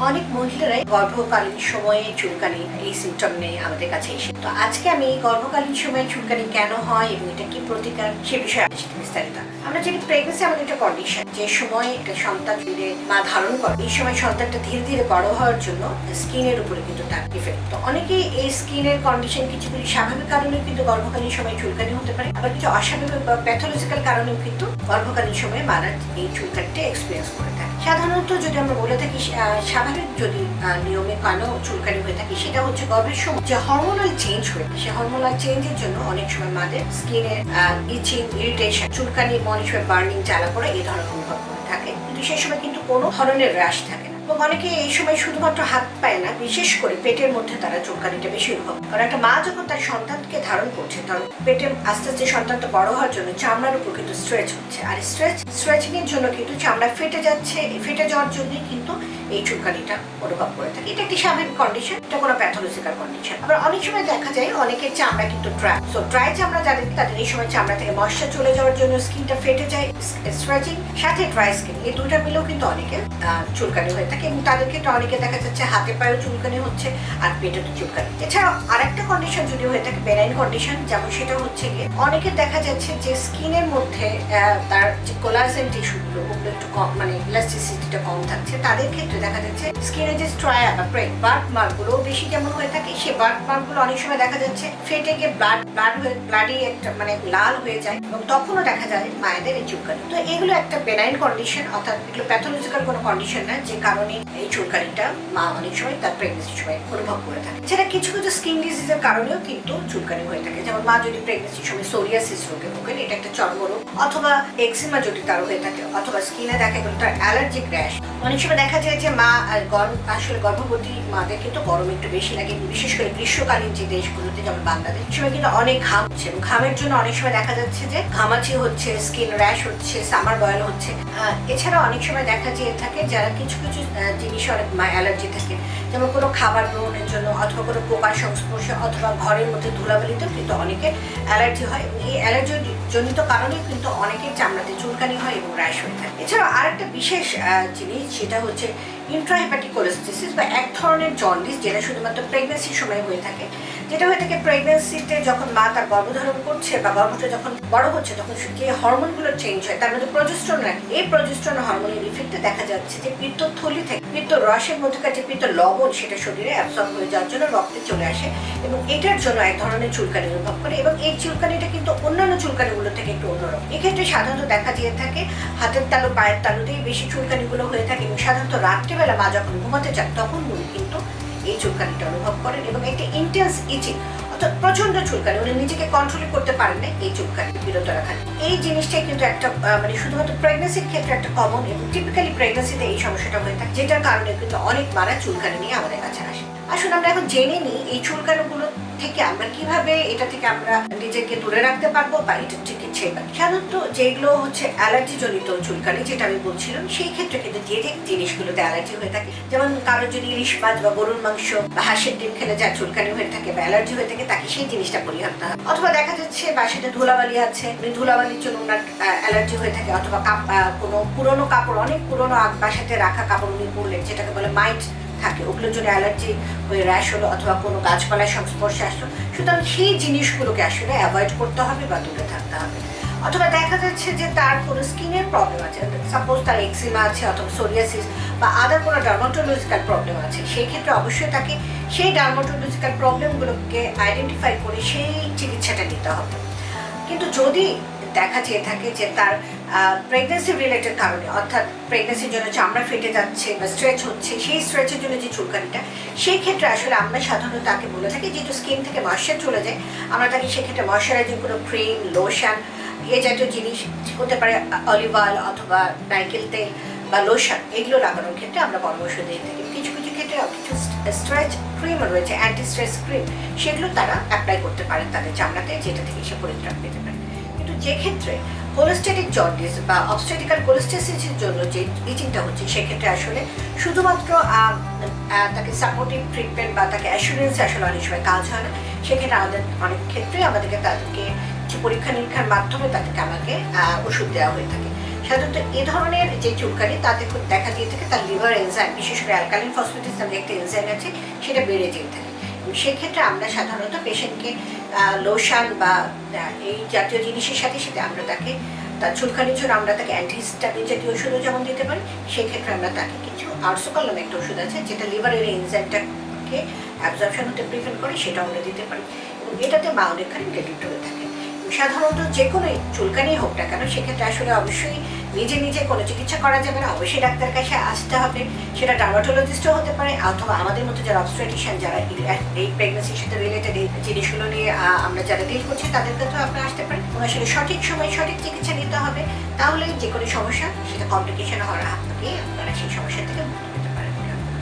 অনেক মহিলারাই গর্ভকালীন সময়ে চুলকানি, এই সিমটম নিয়ে আমাদের কাছে এসে। তো আজকে আমি গর্ভকালীন সময়ে চুলকানি কেন হয় এবং এটা কি প্রতিকার সে বিষয়ে বিস্তারিত। আমরা জানি প্রেগনেন্সি আমাদের একটা কন্ডিশন যে সময় একটা সন্তান ধীরে মা ধারণ করে, এই সময় সন্তানটা ধীরে ধীরে বড় হওয়ার জন্য স্কিনের উপরে কিন্তু তার ইফেক্ট তো অনেকেই এই স্কিনের কন্ডিশন কিছু কিছু স্বাভাবিক কারণে কিন্তু গর্ভকালীন সময় চুলকানি হতে পারে, আবার কিছু অস্বাভাবিক বা প্যাথোলজিক্যাল কারণেও কিন্তু গর্ভকালীন সময়ে মারা এই চুলকানিটা এক্সপিরিয়েন্স করে থাকে। সাধারণত যদি আমরা বলে থাকি স্বাভাবিক যদি নিয়মে কেন চুলকানি হয়ে থাকে সেটা হচ্ছে গর্ভের সময় যে হরমোনাল চেঞ্জ হয়ে, সে হরমোনাল চেঞ্জের জন্য অনেক সময় মাদের স্কিনের ইচিং ইরিটেশন চুলকানি অনেক সময় বার্নিং জ্বালা পড়া এই ধরনের অনুভব করে থাকে। কিন্তু সেই সময় কিন্তু কোনো ধরনের হ্রাস থাকে এবং অনেকে এই সময় শুধুমাত্র হাত পায় না, বিশেষ করে পেটের মধ্যে তারা চুলকানিটা বেশি অনুভব কারণ একটা মা যখন তার সন্তানকে ধারণ করছে তখন পেটে আস্তে আস্তে সন্তানটা বড় হওয়ার জন্য চামড়ার উপর কিন্তু স্ট্রেচ হচ্ছে। আর স্ট্রেচ স্ট্রেচিং এর জন্য কিন্তু চামড়া ফেটে যাচ্ছে, ফেটে যাওয়ার জন্যই কিন্তু এই চুলকানিটা অনুভব করে থাকে। এটা একটি স্বাভাবিক কন্ডিশন এটা কোনো প্যাথোলজিক্যাল কন্ডিশন আবার অনেক সময় দেখা যায় অনেকের চামড়া কিন্তু ড্রাই সো ড্রাই চামড়া যাদের তাদের এই সময় চামড়া থেকে ময়শ্চার চলে যাওয়ার জন্য স্কিনটা ফেটে যায় স্ট্রেচিং সাথে ড্রাই স্কিন এই দুইটা মিলেও কিন্তু অনেকের আহ, চুলকানি হয়ে থাকে এবং তাদের ক্ষেত্রে অনেকে দেখা যাচ্ছে হাতে পায়েও চুলকানি হচ্ছে আর পেটে তো চুলকানি। এছাড়াও আরেকটা কন্ডিশন যদি হয়ে থাকে বেনাইন কন্ডিশন যেমন সেটা হচ্ছে গিয়ে অনেকের দেখা যাচ্ছে যে স্কিনের মধ্যে তার যে কোলাজেন টিস্যুগুলো ওগুলো একটু কম মানে ইলাস্টিসিটিটা কম থাকছে তাদের ক্ষেত্রে দেখা যাচ্ছে। স্কিনে যে স্ট্রায়া বা প্রেক বার্ক মার্কগুলো বেশি যেমন হয়ে থাকে, সে বার্ক মার্কগুলো অনেক সময় দেখা যাচ্ছে ফেটে গিয়ে ব্লাড ব্লাড হয়ে ব্লাডি একটা মানে লাল হয়ে যায় এবং তখনও দেখা যায় মায়েদের এই চুলকানি। তো এগুলো একটা বেনাইন কন্ডিশন অর্থাৎ এগুলো প্যাথোলজিক্যাল কোনো কন্ডিশন না, যে কারণে এই চুলকানিটা মা অনেক সময় তার প্রেগনেন্সির সময় অনুভব করে থাকে। সেটা কিছু কিছু স্কিন ডিজিজের কারণেও কিন্তু চুলকানি হয়ে থাকে। যেমন মা যদি প্রেগনেন্সির সময় সোরিয়াসিস রোগে ভোগেন এটা একটা চর্মরোগ অথবা এক্সিমা যদি তার হয়ে থাকে অথবা স্কিনে দেখা গেল তার অ্যালার্জিক র্যাশ অনেক সময় দেখা যায় যে মা গরম আসলে গর্ভবতী মাদের কিন্তু গরম একটু বেশি লাগে বিশেষ করে গ্রীষ্মকালীন যে দেশগুলোতে যেমন বাংলাদেশ সময় কিন্তু অনেক ঘাম হচ্ছে এবং ঘামের জন্য অনেক সময় দেখা যাচ্ছে যে ঘামাচি হচ্ছে স্কিন র্যাশ হচ্ছে সামার বয়েল হচ্ছে। এছাড়া অনেক সময় দেখা যেয়ে থাকে যারা কিছু কিছু আহ, জিনিসে মা অ্যালার্জি থাকে। যেমন কোনো খাবার গ্রহণের জন্য অথবা কোনো পোকার সংস্পর্শে অথবা ঘরের মধ্যে ধুলাবালিতেও কিন্তু অনেকে অ্যালার্জি হয় এবং এই অ্যালার্জি জনিত কারণে কিন্তু অনেকের চামড়াতে চুলকানি হয় এবং র্যাশ হয়ে থাকে। এছাড়াও আরেকটা বিশেষ জিনিস সেটা হচ্ছে ইন্ট্রাহেপাটিক বা এক ধরনের জন্ডিস যেটা শুধুমাত্র প্রেগনেন্সির সময় হয়ে থাকে। যেটা হয়ে থাকে প্রেগনেন্সিতে যখন মা তার গর্ভধারণ করছে বা গর্ভটা যখন বড় হচ্ছে, তখন যে হরমোনগুলো চেঞ্জ হয়, তার মধ্যে প্রজেস্ট্রন রাখে। এই প্রজেস্ট্রন হরমোনের ইফেক্টে দেখা যাচ্ছে যে পিত্তথলি থেকে পিত্ত রসের মধ্যেকার যে পিত্ত লবণ, সেটা শরীরে অ্যাবসর্ব হয়ে যাওয়ার জন্য রক্তে চলে আসে এবং এটার জন্য এক ধরনের চুলকানি অনুভব করে এবং এই চুলকানিটা কিন্তু অন্যান্য চুলকানিগুলো থেকে একটু অন্যরকম। এক্ষেত্রে সাধারণত দেখা যেয়ে থাকে, হাতের তালু, পায়ের তালুতেই বেশি চুলকানিগুলো হয়ে থাকে এবং সাধারণত রাত্রিবেলা মা যখন ঘুমাতে চান তখন উনি কিন্তু এই চুলকানিটা অনুভব করেন এবং একটা ইন্টেন্স ইচিং অর্থাৎ প্রচণ্ড চুলকানি, উনি নিজেকে কন্ট্রোল করতে পারেন না এই চুলকানি বিরত রাখার। এই জিনিসটাই কিন্তু একটা মানে শুধুমাত্র প্রেগনেন্সির ক্ষেত্রে একটা কমন এবং টিপিক্যালি প্রেগনেন্সিতে এই সমস্যাটা হয়ে থাকে, যেটার কারণে কিন্তু অনেক মারা চুলকানি নিয়ে আমাদের কাছে আসে। আসুন আমরা এখন জেনে নিই এই চুলকানিগুলো থেকে আমরা কীভাবে, এটা থেকে আমরা নিজেকে দূরে রাখতে পারব বা এটা পারি সাধারণত যেগুলো হচ্ছে অ্যালার্জি জনিত চুলকানি, যেটা আমি বলছিলাম, সেই ক্ষেত্রে কিন্তু যে যে জিনিসগুলোতে অ্যালার্জি হয়ে থাকে। যেমন কারোর যদি ইলিশ মাছ বা গরুর মাংস বা হাঁসের ডিম খেলে যা চুলকানি হয়ে থাকে বা অ্যালার্জি হয়ে থাকে, তাকে সেই জিনিসটা পরিহার করতে হবে অথবা দেখা যাচ্ছে বাসাতে ধুলাবালি আছে উনি ধুলাবালির জন্য ওনার অ্যালার্জি হয়ে থাকে, অথবা কোনো পুরনো কাপড়, অনেক পুরনো বাসাতে রাখা কাপড় উনি পরলেন, যেটাকে বলে মাইট থাকে ওগুলোর জন্য অ্যালার্জি হয়ে র্যাশ হলো অথবা কোনো গাছপালার সংস্পর্শে আসলো, সুতরাং সেই জিনিসগুলোকে আসলে অ্যাভয়েড করতে হবে বা দূরে থাকতে হবে। অথবা দেখা যাচ্ছে যে তার কোনো স্কিনের প্রবলেম আছে সাপোজ তার এক্সিমা আছে অথবা সোরিয়াসিস বা আদার কোনো ডার্মাটোলজিক্যাল প্রবলেম আছে, সেই ক্ষেত্রে অবশ্যই তাকে সেই ডার্মাটোলজিক্যাল প্রবলেমগুলোকে আইডেন্টিফাই করে সেই চিকিৎসাটা নিতে হবে। কিন্তু যদি দেখা যেয়ে থাকে যে তার প্রেগনেন্সি রিলেটেড কারণে, অর্থাৎ প্রেগনেন্সির জন্য চামড়া ফেটে যাচ্ছে বা স্ট্রেচ হচ্ছে, সেই স্ট্রেচের জন্য যে চুলকানিটা, সেই ক্ষেত্রে আসলে আমরা সাধারণত তাকে বলে থাকি যেহেতু স্কিন থেকে ময়শ্চার চলে যায়। আমরা তাকে সেক্ষেত্রে ময়শ্চারাইজিং কোনো ক্রিম লোশন এ জাতীয় জিনিস, হতে পারে অলিভ অয়েল অথবা নারকেল তেল বা লোশন এগুলো লাগানোর ক্ষেত্রে আমরা পরামর্শ দিয়ে থাকি। কিছু কিছু ক্ষেত্রে কিছু স্ট্রেচ ক্রিম রয়েছে অ্যান্টি স্ট্রেস ক্রিম সেগুলো তারা অ্যাপ্লাই করতে পারেন তাদের চামড়াতে, যেটা থেকে সে পরিত্রাণ পেতে পারে। যে ক্ষেত্রে কোলেস্টেটিক জন্ডিস বা অবস্টেটিক্যাল কোলেস্টেসিসের জন্য যে ইচিংটা হচ্ছে, সেক্ষেত্রে আসলে শুধুমাত্র তাকে সাপোর্টিভ ট্রিটমেন্ট বা তাকে অ্যাসুরেন্স আসলে অনেক সময় কাজ হয় না। সেক্ষেত্রে আমাদের অনেক ক্ষেত্রে আমাদেরকে তাদেরকে পরীক্ষা নিরীক্ষার মাধ্যমে তাদেরকে আমাকে ওষুধ দেওয়া হয়ে থাকে। সাধারণত এ ধরনের যে চুলকানি, তাতে দেখা দিয়ে থাকে, তার লিভার এনজাইম বিশেষ করে অ্যালকালিন ফসফেটিস নামে একটা এনজাইম আছে, সেটা বেড়ে যেতে থাকে। সেক্ষেত্রে আমরা সাধারণত পেশেন্টকে লোশন বা এই জাতীয় জিনিসের সাথে সাথে আমরা তাকে তার চুলকানির জন্য আমরা তাকে অ্যান্টিহিস্টামিন জাতীয় ওষুধও যেমন দিতে পারি, সেক্ষেত্রে আমরা তাকে কিছু আর্সোকল নামে একটা ওষুধ আছে, যেটা লিভারের এনজাইমটাকে অ্যাবজর্পশন হতে প্রিভেন্ট করে সেটা আমরা দিতে পারি। এবং এটাতে মা অনেকখানি রিলেটেড হয়ে থাকে। সাধারণত যে কোনো চুলকানি হোক না কেন, সেক্ষেত্রে আসলে অবশ্যই নিজে নিজে কোনো চিকিৎসা করা যাবে না। অবশ্যই ডাক্তার কাছে আসতে হবে। সেটা ডার্মাটোলজিস্টও হতে পারে, অথবা আমাদের মতো যারা অবস্ট্রেটিশিয়ান যারা এই- প্রেগনেন্সির সাথে রিলেটেড এই জিনিসগুলো নিয়ে আমরা যারা ডিল করছি, তাদের কাছেও আপনারা আসতে পারেন আসলে সঠিক সময় সঠিক চিকিৎসা নিতে হবে। তাহলে যে কোনো সমস্যা, সেটা কমপ্লিকেশন হওয়ার হাত থেকে আপনারা সেই সমস্যা থেকে